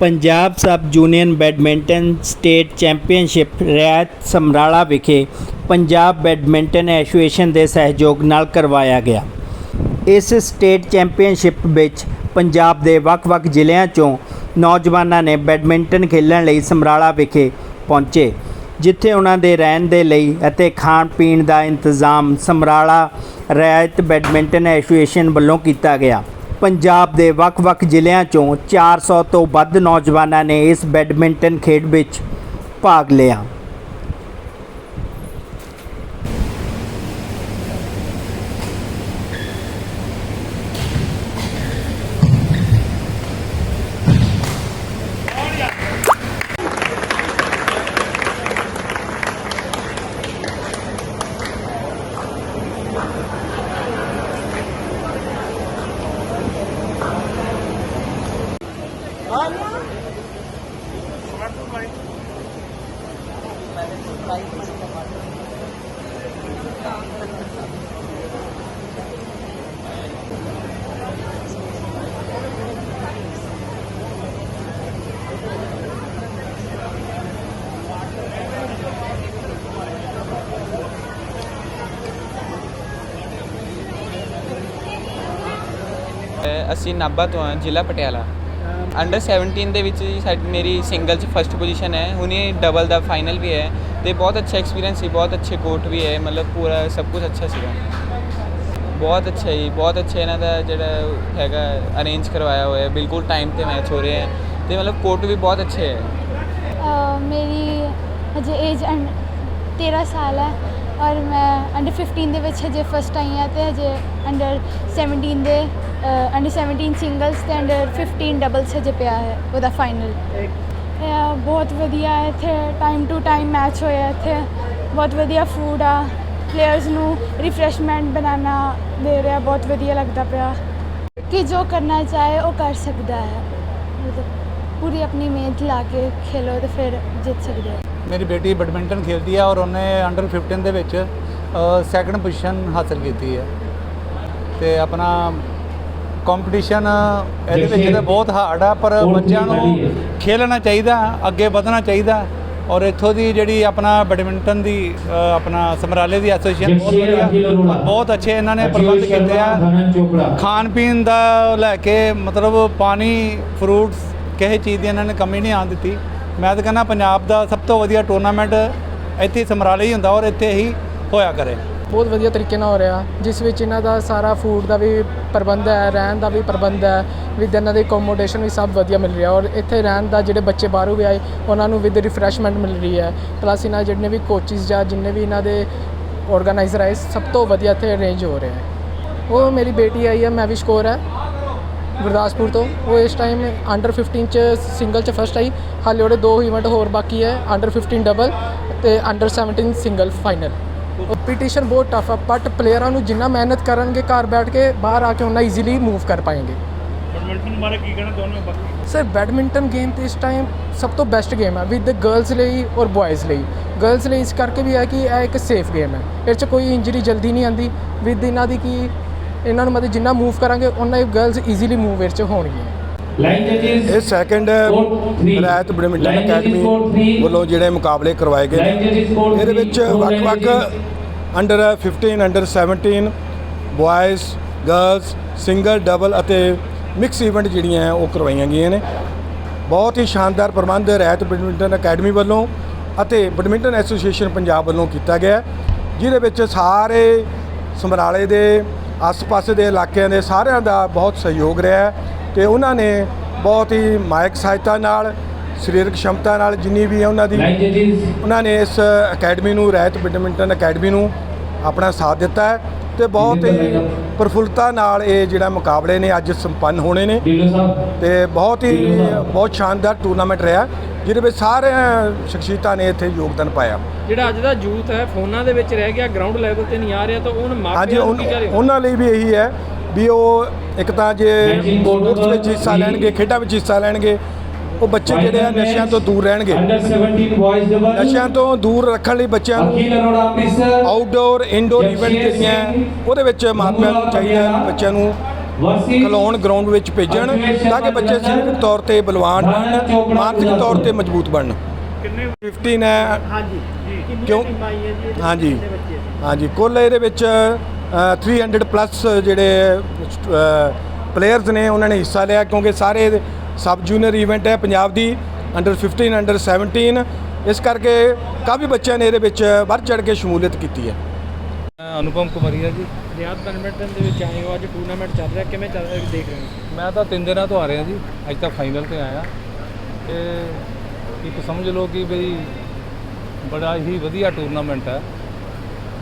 Punjab sub junior badminton state championship Riyat Samrala ਵਿਖੇ Punjab badminton association ਦੇ ਸਹਿਯੋਗ ਨਾਲ ਕਰਵਾਇਆ ਗਿਆ। ਇਸ ਸਟੇਟ ਚੈਂਪੀਅਨਸ਼ਿਪ ਵਿੱਚ ਪੰਜਾਬ ਦੇ ਵੱਖ-ਵੱਖ ਜ਼ਿਲ੍ਹਿਆਂ ਚੋਂ ਨੌਜਵਾਨਾਂ ਨੇ ਬੈਡਮਿੰਟਨ ਖੇਡਣ ਲਈ ਸਮਰਾਲਾ ਵਿਖੇ ਪਹੁੰਚੇ, ਜਿੱਥੇ ਉਹਨਾਂ ਦੇ ਰਹਿਣ ਦੇ ਲਈ ਅਤੇ ਖਾਣ ਪੀਣ ਦਾ ਇੰਤਜ਼ਾਮ ਸਮਰਾਲਾ ਰਿਆਇਤ ਬੈਡਮਿੰਟਨ ਐਸੋਸੀਏਸ਼ਨ ਵੱਲੋਂ ਕੀਤਾ ਗਿਆ। ਪੰਜਾਬ ਦੇ ਵੱਖ-ਵੱਖ ਜ਼ਿਲ੍ਹਿਆਂ ਚੋਂ 400 ਤੋਂ ਵੱਧ ਨੌਜਵਾਨਾਂ ਨੇ ਇਸ ਬੈਡਮਿੰਟਨ ਖੇਡ ਵਿੱਚ ਭਾਗ ਲਿਆ। ਅਸੀਂ ਨਾਭਾ ਤੋਂ ਹਾਂ ਜ਼ਿਲ੍ਹਾ ਪਟਿਆਲਾ। ਅੰਡਰ 17 ਦੇ ਵਿੱਚ ਜੀ ਸਾਡੀ ਮੇਰੀ ਸਿੰਗਲ 'ਚ ਫਸਟ ਪੋਜੀਸ਼ਨ ਹੈ। ਹੁਣੇ ਡਬਲ ਦਾ ਫਾਈਨਲ ਵੀ ਹੈ ਤੇ ਬਹੁਤ ਅੱਛਾ ਐਕਸਪੀਰੀਅੰਸ ਸੀ ਬਹੁਤ ਅੱਛੇ ਕੋਟ ਵੀ ਹੈ। ਮਤਲਬ ਪੂਰਾ ਸਭ ਕੁਝ ਅੱਛਾ ਸੀਗਾ। ਬਹੁਤ ਅੱਛਾ ਜੀ ਬਹੁਤ ਅੱਛਾ ਇਹਨਾਂ ਦਾ ਜਿਹੜਾ ਹੈਗਾ ਅਰੇਂਜ ਕਰਵਾਇਆ ਹੋਇਆ ਹੈ। ਬਿਲਕੁਲ ਟਾਈਮ ਤੇ ਮੈਚ ਹੋ ਰਹੇ ਹੈ ਤੇ ਮਤਲਬ ਕੋਟ ਵੀ ਬਹੁਤ ਅੱਛੇ ਹੈ। ਅ, ਮੇਰੀ ਹਜੇ ਏਜ 13 ਸਾਲ ਹੈ ਔਰ ਮੈਂ ਅੰਡਰ 15 ਦੇ ਵਿੱਚ ਹਜੇ ਫਸਟ ਆਈ ਹਾਂ ਤੇ ਹਜੇ ਅੰਡਰ 17 ਦੇ ਅੰਡਰ 17 ਸਿੰਗਲਸ ਤੇ ਅੰਡਰ 15 ਡਬਲਸ ਹਜੇ ਪਿਆ ਹੈ ਉਹਦਾ ਫਾਈਨਲ ਬਹੁਤ ਵਧੀਆ ਹੈ ਇੱਥੇ ਟਾਈਮ ਟੂ ਟਾਈਮ ਮੈਚ ਹੋਇਆ ਇੱਥੇ। ਬਹੁਤ ਵਧੀਆ ਫੂਡ ਆ। ਪਲੇਅਰਸ ਨੂੰ ਰਿਫਰੈਸ਼ਮੈਂਟ ਬਣਾਉਣਾ ਦੇ ਰਿਹਾ ਬਹੁਤ ਵਧੀਆ ਲੱਗਦਾ ਪਿਆ। ਕਿ ਜੋ ਕਰਨਾ ਚਾਹੇ ਉਹ ਕਰ ਸਕਦਾ ਹੈ। ਪੂਰੀ ਆਪਣੀ ਮਿਹਨਤ ਲਾ ਕੇ ਖੇਲੋ ਤੇ ਫਿਰ ਜਿੱਤ ਸਕਦੇ ਹੋ। ਮੇਰੀ ਬੇਟੀ ਬੈਡਮਿੰਟਨ ਖੇਡਦੀ ਹੈ ਔਰ ਉਹਨੇ ਅੰਡਰ 15 ਦੇ ਵਿੱਚ ਸੈਕੰਡ ਪੋਜੀਸ਼ਨ ਹਾਸਲ ਕੀਤੀ ਹੈ। ਤੇ ਆਪਣਾ ਕੰਪੀਟੀਸ਼ਨ ਇਹਦੇ ਵਿੱਚ ਤਾਂ ਬਹੁਤ ਹਾਰਡ ਆ ਪਰ ਬੱਚਿਆਂ ਨੂੰ ਖੇਲਣਾ ਚਾਹੀਦਾ ਅੱਗੇ ਵਧਣਾ ਚਾਹੀਦਾ। ਔਰ ਇੱਥੋਂ ਦੀ ਜਿਹੜੀ ਆਪਣਾ ਬੈਡਮਿੰਟਨ ਦੀ ਆਪਣਾ ਸਮਰਾਲੇ ਦੀ ਐਸੋਸੀਏਸ਼ਨ ਬਹੁਤ ਵਧੀਆ। ਬਹੁਤ ਅੱਛੇ ਇਹਨਾਂ ਨੇ ਪ੍ਰਬੰਧ ਕੀਤੇ ਆ। ਖਾਣ ਪੀਣ ਦਾ ਲੈ ਕੇ ਮਤਲਬ ਪਾਣੀ ਫਰੂਟਸ ਕਿਸੇ ਚੀਜ਼ ਦੀ ਇਹਨਾਂ ਨੇ ਕਮੀ ਨਹੀਂ ਆਉਣ ਦਿੱਤੀ। ਮੈਂ ਤਾਂ ਕਹਿੰਦਾ ਪੰਜਾਬ ਦਾ ਸਭ ਤੋਂ ਵਧੀਆ ਟੂਰਨਾਮੈਂਟ ਇੱਥੇ ਸਮਰਾਲੇ ਹੀ ਹੁੰਦਾ ਔਰ ਇੱਥੇ ਹੀ ਹੋਇਆ ਕਰੇ। ਬਹੁਤ ਵਧੀਆ ਤਰੀਕੇ ਨਾਲ ਹੋ ਰਿਹਾ, ਜਿਸ ਵਿੱਚ ਇਹਨਾਂ ਦਾ ਸਾਰਾ ਫੂਡ ਦਾ ਵੀ ਪ੍ਰਬੰਧ ਹੈ, ਰਹਿਣ ਦਾ ਵੀ ਪ੍ਰਬੰਧ ਹੈ ਵਿਦ ਇਹਨਾਂ ਦੀ ਅਕੋਮੋਡੇਸ਼ਨ ਵੀ ਸਭ ਵਧੀਆ ਮਿਲ ਰਿਹਾ ਔਰ ਇੱਥੇ ਰਹਿਣ ਦਾ ਜਿਹੜੇ ਬੱਚੇ ਬਾਹਰੋਂ ਵੀ ਆਏ, ਉਹਨਾਂ ਨੂੰ ਵਿਦ ਰਿਫਰੈਸ਼ਮੈਂਟ ਮਿਲ ਰਹੀ ਹੈ। ਪਲੱਸ ਇਹਨਾਂ ਜਿੰਨੇ ਵੀ ਕੋਚਿਸ ਜਾਂ ਜਿੰਨੇ ਵੀ ਇਹਨਾਂ ਦੇ ਆਰਗੇਨਾਈਜ਼ਰ ਆਏ, ਸਭ ਤੋਂ ਵਧੀਆ ਇੱਥੇ ਅਰੇਂਜ ਹੋ ਰਿਹਾ ਹੈ। ਉਹ ਮੇਰੀ ਬੇਟੀ ਆਈ ਹੈ ਮੈਵਿਸ਼ ਕੌਰ ਹੈ, ਗੁਰਦਾਸਪੁਰ ਤੋਂ। ਉਹ ਇਸ ਟਾਈਮ ਅੰਡਰ 15 ਚ ਸਿੰਗਲ ਚ ਫਸਟ ਆਈ, ਹਾਲੇ ਉਹਦੇ ਦੋ ਇਵੈਂਟ ਹੋਰ ਬਾਕੀ ਹੈ ਅੰਡਰ 15 ਡਬਲ ਤੇ ਅੰਡਰ 17 ਸਿੰਗਲ ਫਾਈਨਲ ਕੰਪੀਟੀਸ਼ਨ ਬਹੁਤ ਟਫ ਆ ਬਟ ਪਲੇਅਰਾਂ ਨੂੰ ਜਿੰਨਾ ਮਿਹਨਤ ਕਰਨਗੇ ਘਰ ਬੈਠ ਕੇ ਬਾਹਰ ਆ ਕੇ ਉਹਨਾਂ ਈਜ਼ੀਲੀ ਮੂਵ ਕਰ ਪਾਏਗੇ। ਬੈਡਮਿੰਟਨ ਬਾਰੇ ਕੀ ਕਹਿਣਾ ਚਾਹੁੰਦੇ ਬਾਕੀ? ਸਰ ਬੈਡਮਿੰਟਨ ਗੇਮ ਤੇ ਇਸ ਟਾਈਮ ਸਭ ਤੋਂ ਬੈਸਟ ਗੇਮ ਆ ਵਿਦ ਗਰਲਸ ਲਈ ਔਰ ਬॉयਜ਼ ਲਈ। ਗਰਲਸ ਲਈ ਇਸ ਕਰਕੇ ਵੀ ਹੈ ਕਿ ਇਹ ਇੱਕ ਸੇਫ ਗੇਮ ਹੈ। ਇਹ 'ਚ ਕੋਈ ਇੰਜਰੀ ਜਲਦੀ ਨਹੀਂ ਆਂਦੀ ਵਿਦ ਇਹਨਾਂ ਦੀ ਕੀ ਇਹਨਾਂ ਨੂੰ ਮਤਲਬ ਜਿੰਨਾ ਮੂਵ ਕਰਾਂਗੇ ਉਹਨਾਂ ਹੀ ਗਰਲਸ ਈਜ਼ੀਲੀ ਮੂਵ ਇਹ 'ਚ ਹੋਣਗੀਆਂ। ਇਹ ਸੈਕੰਡ ਰਾਇਤ ਬੈਡਮਿੰਟਨ ਅਕੈਡਮੀ ਵੱਲੋਂ ਜਿਹੜੇ ਮੁਕਾਬਲੇ ਕਰਵਾਏ ਗਏ ਨੇ। ਇਹਦੇ ਵਿੱਚ ਵੱਖ-ਵੱਖ under 15 under 17 boys girls single double ਅਤੇ ਮਿਕਸ ਇਵੈਂਟ ਜਿਹੜੀਆਂ ਹੈ ਉਹ ਕਰਵਾਈਆਂ ਗਈਆਂ ਨੇ। ਬਹੁਤ ਹੀ ਸ਼ਾਨਦਾਰ ਪ੍ਰਬੰਧ ਰਾਇਤ ਬੈਡਮਿੰਟਨ ਅਕੈਡਮੀ ਵੱਲੋਂ ਅਤੇ ਬੈਡਮਿੰਟਨ ਐਸੋਸੀਏਸ਼ਨ ਪੰਜਾਬ ਵੱਲੋਂ ਕੀਤਾ ਗਿਆ ਜਿਹਦੇ ਵਿੱਚ ਸਾਰੇ ਸਮਰਾਲੇ ਦੇ ਆਸ-ਪਾਸੇ ਦੇ ਇਲਾਕਿਆਂ ਦੇ ਸਾਰਿਆਂ ਦਾ ਬਹੁਤ ਸਹਿਯੋਗ ਰਿਹਾ ਤੇ ਉਹਨਾਂ ਨੇ ਬਹੁਤ ਹੀ ਮਾਇਕ ਸਹਾਇਤਾ ਨਾਲ ਸਰੀਰਕ ਸ਼ਮਤਾ ਨਾਲ ਜਿੰਨੀ ਵੀ ਹੈ ਉਹਨਾਂ ਦੀ ਉਹਨਾਂ ਨੇ ਇਸ ਅਕੈਡਮੀ ਨੂੰ ਰਾਇਤ ਬੈਡਮਿੰਟਨ ਅਕੈਡਮੀ ਨੂੰ ਆਪਣਾ ਸਾਥ ਦਿੱਤਾ ਹੈ ਤੇ ਬਹੁਤ ਹੀ ਪ੍ਰਫੁੱਲਤਾ ਨਾਲ ਇਹ ਜਿਹੜਾ ਮੁਕਾਬਲੇ ਨੇ ਅੱਜ ਸੰਪੰਨ ਹੋਣੇ ਨੇ। ਤੇ ਬਹੁਤ ਹੀ ਬਹੁਤ ਸ਼ਾਨਦਾਰ ਟੂਰਨਾਮੈਂਟ ਰਿਹਾ ਜਿਹਦੇ ਵਿੱਚ ਸਾਰੇ ਸ਼ਖਸੀਅਤਾਂ ਨੇ ਇੱਥੇ ਯੋਗਦਾਨ ਪਾਇਆ। ਜਿਹੜਾ ਅੱਜ ਦਾ ਯੂਥ ਹੈ ਫੋਨਾਂ ਦੇ ਵਿੱਚ ਰਹਿ ਗਿਆ ਗਰਾਊਂਡ ਲੈਵਲ ਤੇ ਨਹੀਂ ਆ ਰਿਹਾ ਤਾਂ ਉਹਨਾਂ ਮਾਪਿਆਂ ਨੂੰ ਉਨ- ਕੀ ਕਰੇ ਉਹਨਾਂ ਲਈ ਵੀ ਇਹੀ ਹੈ ਵੀ ਉਹ ਇੱਕ ਤਾਂ ਜੇ ਸਪੋਰਟਸ ਵਿੱਚ ਹਿੱਸਾ ਲੈਣਗੇ ਖੇਡਾਂ ਵਿੱਚ ਹਿੱਸਾ ਲੈਣਗੇ ਉਹ ਬੱਚੇ ਜਿਹੜੇ ਆ ਨਸ਼ਿਆਂ ਤੋਂ ਦੂਰ ਰਹਿਣਗੇ। ਅੰਡਰ 17 ਬॉयਜ਼ ਡਬਲ ਨਸ਼ਿਆਂ ਤੋਂ ਦੂਰ ਰੱਖਣ ਲਈ ਬੱਚਿਆਂ ਨੂੰ ਆਊਟਡੋਰ ਇਨਡੋਰ ਇਵੈਂਟ ਜਿਹੜੀਆਂ ਉਹਦੇ ਵਿੱਚ ਮਾਪਿਆਂ ਨੂੰ ਚਾਹੀਦਾ ਹੈ ਬੱਚਿਆਂ ਨੂੰ ਖਿਲਾਉਣ ਗਰਾਊਂਡ ਵਿੱਚ ਭੇਜਣ ਤਾਂ ਕਿ ਬੱਚੇ ਸਰੀਰਕ ਤੌਰ ਤੇ ਬਲਵਾਨ ਬਣਨ ਮਾਨਸਿਕ ਤੌਰ ਤੇ ਮਜ਼ਬੂਤ ਬਣਨ। ਕਿੰਨੇ 15 ਹੈ। ਹਾਂਜੀ ਕਿਉਂ? ਹਾਂਜੀ। ਹਾਂਜੀ ਕੁੱਲ ਇਹਦੇ ਵਿੱਚ 300 ਪਲੱਸ ਜਿਹੜੇ ਪਲੇਅਰਸ ਨੇ ਉਹਨਾਂ ਨੇ ਹਿੱਸਾ ਲਿਆ ਕਿਉਂਕਿ ਸਾਰੇ ਸਬ ਜੂਨੀਅਰ ਇਵੈਂਟ ਹੈ ਪੰਜਾਬ ਦੀ ਅੰਡਰ 15 ਅੰਡਰ 17 ਇਸ ਕਰਕੇ ਕਾਫੀ ਬੱਚਿਆਂ ਨੇ ਇਹਦੇ ਵਿੱਚ ਵੱਧ ਚੜ ਕੇ ਸ਼ਮੂਲੀਅਤ ਕੀਤੀ ਹੈ। ਮੈਂ ਅਨੁਪਮ ਕੁਮਾਰੀਆ ਜੀ। ਰਿਆਦ ਬੈਡਮਿੰਟਨ ਦੇ ਵਿੱਚ ਆਏ ਹੋ ਅੱਜ ਟੂਰਨਾਮੈਂਟ ਚੱਲ ਰਿਹਾ ਕਿਵੇਂ ਚੱਲ ਰਿਹਾ ਦੇਖ ਰਹੇ ਹੋ? ਮੈਂ ਤਾਂ ਤਿੰਨ ਦਿਨਾਂ ਤੋਂ ਆ ਰਿਹਾ ਜੀ ਅੱਜ ਤੱਕ ਫਾਈਨਲ ਤੇ ਆਇਆ। ਤੇ ਇੱਕ ਸਮਝ ਲਓ ਕਿ ਬਈ ਬੜਾ ਹੀ ਵਧੀਆ ਟੂਰਨਾਮੈਂਟ ਹੈ।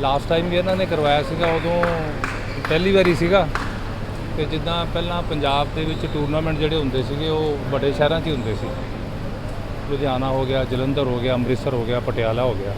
ਲਾਸਟ ਟਾਈਮ ਵੀ ਇਹਨਾਂ ਨੇ ਕਰਵਾਇਆ ਸੀਗਾ, ਉਦੋਂ ਪਹਿਲੀ ਵਾਰੀ ਸੀਗਾ। ਤੇ ਜਿੱਦਾਂ ਪਹਿਲਾਂ ਪੰਜਾਬ ਦੇ ਵਿੱਚ ਟੂਰਨਾਮੈਂਟ ਜਿਹੜੇ ਹੁੰਦੇ ਸੀਗੇ, ਉਹ ਵੱਡੇ ਸ਼ਹਿਰਾਂ 'ਚ ਹੀ ਹੁੰਦੇ ਸੀ। ਲੁਧਿਆਣਾ ਹੋ ਗਿਆ, ਜਲੰਧਰ ਹੋ ਗਿਆ, ਅੰਮ੍ਰਿਤਸਰ ਹੋ ਗਿਆ, ਪਟਿਆਲਾ ਹੋ ਗਿਆ।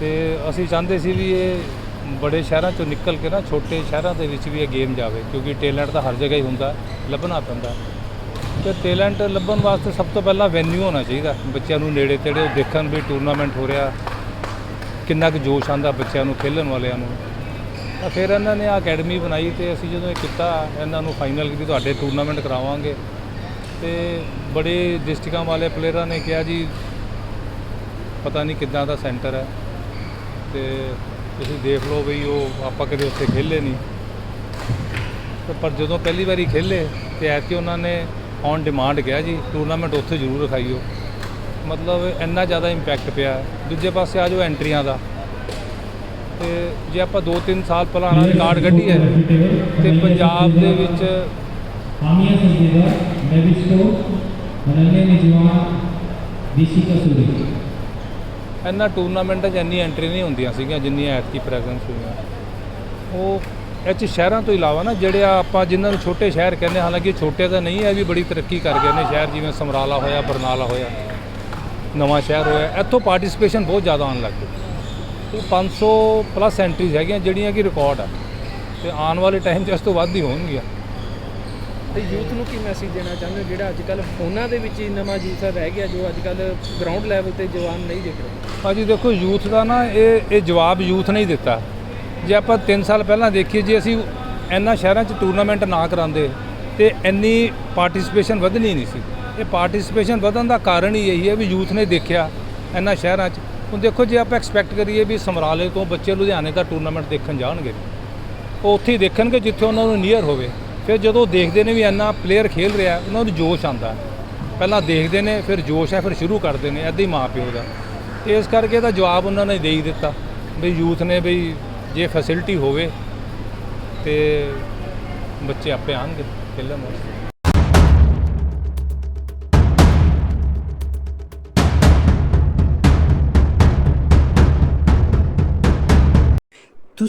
ਤੇ ਅਸੀਂ ਚਾਹੁੰਦੇ ਸੀ ਵੀ ਇਹ ਬੜੇ ਸ਼ਹਿਰਾਂ ਚੋਂ ਨਿਕਲ ਕੇ ਨਾ, ਛੋਟੇ ਸ਼ਹਿਰਾਂ ਦੇ ਵਿੱਚ ਵੀ ਇਹ ਗੇਮ ਜਾਵੇ, ਕਿਉਂਕਿ ਟੈਲੈਂਟ ਤਾਂ ਹਰ ਜਗ੍ਹਾ ਹੀ ਹੁੰਦਾ, ਲੱਭਣਾ ਪੈਂਦਾ। ਤੇ ਟੈਲੈਂਟ ਲੱਭਣ ਵਾਸਤੇ ਸਭ ਤੋਂ ਪਹਿਲਾਂ ਵੈਨਿਊ ਹੋਣਾ ਚਾਹੀਦਾ, ਬੱਚਿਆਂ ਨੂੰ ਨੇੜੇ ਤੇੜੇ ਦੇਖਣ ਵੀ ਟੂਰਨਾਮੈਂਟ ਹੋ ਰਿਹਾ। ਕਿੰਨਾ ਕੁ ਜੋਸ਼ ਆਂਦਾ ਬੱਚਿਆਂ ਨੂੰ, ਖੇਲਣ ਵਾਲਿਆਂ ਨੂੰ। ਤਾਂ ਫਿਰ ਇਹਨਾਂ ਨੇ ਅਕੈਡਮੀ ਬਣਾਈ ਤੇ ਅਸੀਂ ਜਦੋਂ ਇਹ ਕੀਤਾ, ਇਹਨਾਂ ਨੂੰ ਫਾਈਨਲ ਵੀ ਤੁਹਾਡੇ ਟੂਰਨਾਮੈਂਟ ਕਰਾਵਾਂਗੇ। ਤੇ ਬੜੇ ਡਿਸਟ੍ਰਿਕਾਂ ਵਾਲੇ ਪਲੇਅਰਾਂ ਨੇ ਕਿਹਾ ਜੀ, ਪਤਾ ਨਹੀਂ ਕਿੱਦਾਂ ਦਾ ਸੈਂਟਰ ਹੈ। ਤੇ ਤੁਸੀਂ ਦੇਖ ਲਓ ਵੀ ਉਹ ਆਪਾਂ ਕਦੇ ਉੱਥੇ ਖੇਲੇ ਨਹੀਂ। ਪਰ ਜਦੋਂ ਪਹਿਲੀ ਵਾਰੀ ਖੇਲੇ ਤੇ ਐਤਕੀ ਉਹਨਾਂ ਨੇ ਔਨ ਡਿਮਾਂਡ ਕਿਹਾ ਜੀ ਟੂਰਨਾਮੈਂਟ ਉੱਥੇ ਜ਼ਰੂਰ ਰਖਾਈਓ। ਮਤਲਬ ਇੰਨਾ ਜ਼ਿਆਦਾ ਇੰਪੈਕਟ ਪਿਆ ਦੂਜੇ ਪਾਸੇ ਆ ਜੋ ਐਂਟਰੀਆਂ ਦਾ। ਤੇ ਜੇ ਆਪਾਂ 2-3 ਸਾਲ ਪੁਰਾਣਾ ਰਿਕਾਰਡ ਕੱਢੀ ਹੈ ਤੇ ਪੰਜਾਬ ਦੇ ਵਿੱਚ ਆਮੀਆਂ ਸੰਜੀਦਾ ਮੈਵਿਸਟੋ ਮਨਨੇ ਨਿਜਵਾ ਦੀਸ਼ਿਕਾ ਸੂਰੀ ਇੰਨਾ ਟੂਰਨਾਮੈਂਟਾਂ 'ਚ ਇੰਨੀ ਐਂਟਰੀ ਨਹੀਂ ਹੁੰਦੀਆਂ ਸੀਗੀਆਂ ਜਿੰਨੀਆਂ ਐਤਕੀ ਪ੍ਰੈਜ਼ੈਂਸ ਹੋਈਆਂ। ਉਹ ਇੱਥੇ ਸ਼ਹਿਰਾਂ ਤੋਂ ਇਲਾਵਾ ਨਾ ਜਿਹੜੇ ਆਪਾਂ ਜਿਨ੍ਹਾਂ ਨੂੰ ਛੋਟੇ ਸ਼ਹਿਰ ਕਹਿੰਦੇ ਹਾਲਾਂਕਿ ਛੋਟੇ ਤਾਂ ਨਹੀਂ ਹੈ ਵੀ ਬੜੀ ਤਰੱਕੀ ਕਰ ਗਏ ਨੇ ਸ਼ਹਿਰ ਜਿਵੇਂ ਸਮਰਾਲਾ ਹੋਇਆ ਬਰਨਾਲਾ ਹੋਇਆ। ਨਵਾਂ ਸ਼ਹਿਰ ਹੋਇਆ। ਇੱਥੋਂ ਪਾਰਟਿਸਿਪੇਸ਼ਨ ਬਹੁਤ ਜ਼ਿਆਦਾ ਆਉਣ ਲੱਗ ਗਈ। ਤੇ 500 ਪਲੱਸ ਐਂਟਰੀਜ਼ ਹੈਗੀਆਂ ਜਿਹੜੀਆਂ ਕਿ ਰਿਕਾਰਡ ਆ। ਤੇ ਆਉਣ ਵਾਲੇ ਟਾਈਮ 'ਚ ਇਸ ਤੋਂ ਵੱਧ ਹੀ ਹੋਣਗੀਆਂ। ਤੇ ਯੂਥ ਨੂੰ ਕੀ ਮੈਸੇਜ ਦੇਣਾ ਚਾਹੁੰਦੇ ਜਿਹੜਾ ਅੱਜ ਕੱਲ ਫੋਨਾਂ ਦੇ ਵਿੱਚ ਹੀ ਨਵਾਂ ਯੂਥ ਰਹਿ ਗਿਆ ਜੋ ਅੱਜ ਕੱਲ ਗਰਾਊਂਡ ਲੈਵਲ ਤੇ ਜਵਾਨ ਨਹੀਂ ਦਿਖ ਰਹੇ? ਭਾਜੀ ਦੇਖੋ ਯੂਥ ਦਾ ਨਾ ਇਹ ਇਹ ਜਵਾਬ ਯੂਥ ਨੇ ਹੀ ਦਿੱਤਾ। ਜੇ ਆਪਾਂ 3 ਸਾਲ ਪਹਿਲਾਂ ਦੇਖੀਏ ਜੇ ਅਸੀਂ ਇਹਨਾਂ ਸ਼ਹਿਰਾਂ 'ਚ ਟੂਰਨਾਮੈਂਟ ਨਾ ਕਰਾਉਂਦੇ ਤੇ ਇੰਨੀ ਪਾਰਟਿਸਿਪੇਸ਼ਨ ਵਧਣੀ ਨਹੀਂ ਸੀ। ਇਹ ਪਾਰਟਿਸਿਪੇਸ਼ਨ ਵਧਣ ਦਾ ਕਾਰਨ ਹੀ ਇਹੀ ਹੈ ਵੀ ਯੂਥ ਨੇ ਦੇਖਿਆ ਇਹਨਾਂ ਸ਼ਹਿਰਾਂ 'ਚ। ਹੁਣ ਦੇਖੋ ਜੇ ਆਪਾਂ ਐਕਸਪੈਕਟ ਕਰੀਏ ਵੀ ਸਮਰਾਲੇ ਤੋਂ ਬੱਚੇ ਲੁਧਿਆਣੇ ਦਾ ਟੂਰਨਾਮੈਂਟ ਦੇਖਣ ਜਾਣਗੇ, ਉਹ ਉੱਥੇ ਹੀ ਦੇਖਣਗੇ ਜਿੱਥੇ ਉਹਨਾਂ ਨੂੰ ਨੀਅਰ ਹੋਵੇ। ਫਿਰ ਜਦੋਂ ਦੇਖਦੇ ਨੇ ਵੀ ਇੰਨਾ ਪਲੇਅਰ ਖੇਲ ਰਿਹਾ, ਉਹਨਾਂ ਨੂੰ ਜੋਸ਼ ਆਉਂਦਾ। ਪਹਿਲਾਂ ਦੇਖਦੇ ਨੇ, ਫਿਰ ਜੋਸ਼ ਹੈ, ਫਿਰ ਸ਼ੁਰੂ ਕਰਦੇ ਨੇ ਐਦਾਂ ਹੀ ਮਾਂ ਪਿਓ ਦਾ। ਤੇ ਇਸ ਕਰਕੇ ਇਹਦਾ ਜਵਾਬ ਉਹਨਾਂ ਨੇ ਦੇ ਹੀ ਦਿੱਤਾ ਵੀ ਯੂਥ ਨੇ ਵੀ ਜੇ ਫੈਸਿਲਿਟੀ ਹੋਵੇ ਤੇ ਬੱਚੇ ਆਪੇ ਆਣਗੇ ਖੇਲਣ ਵਾਸਤੇ।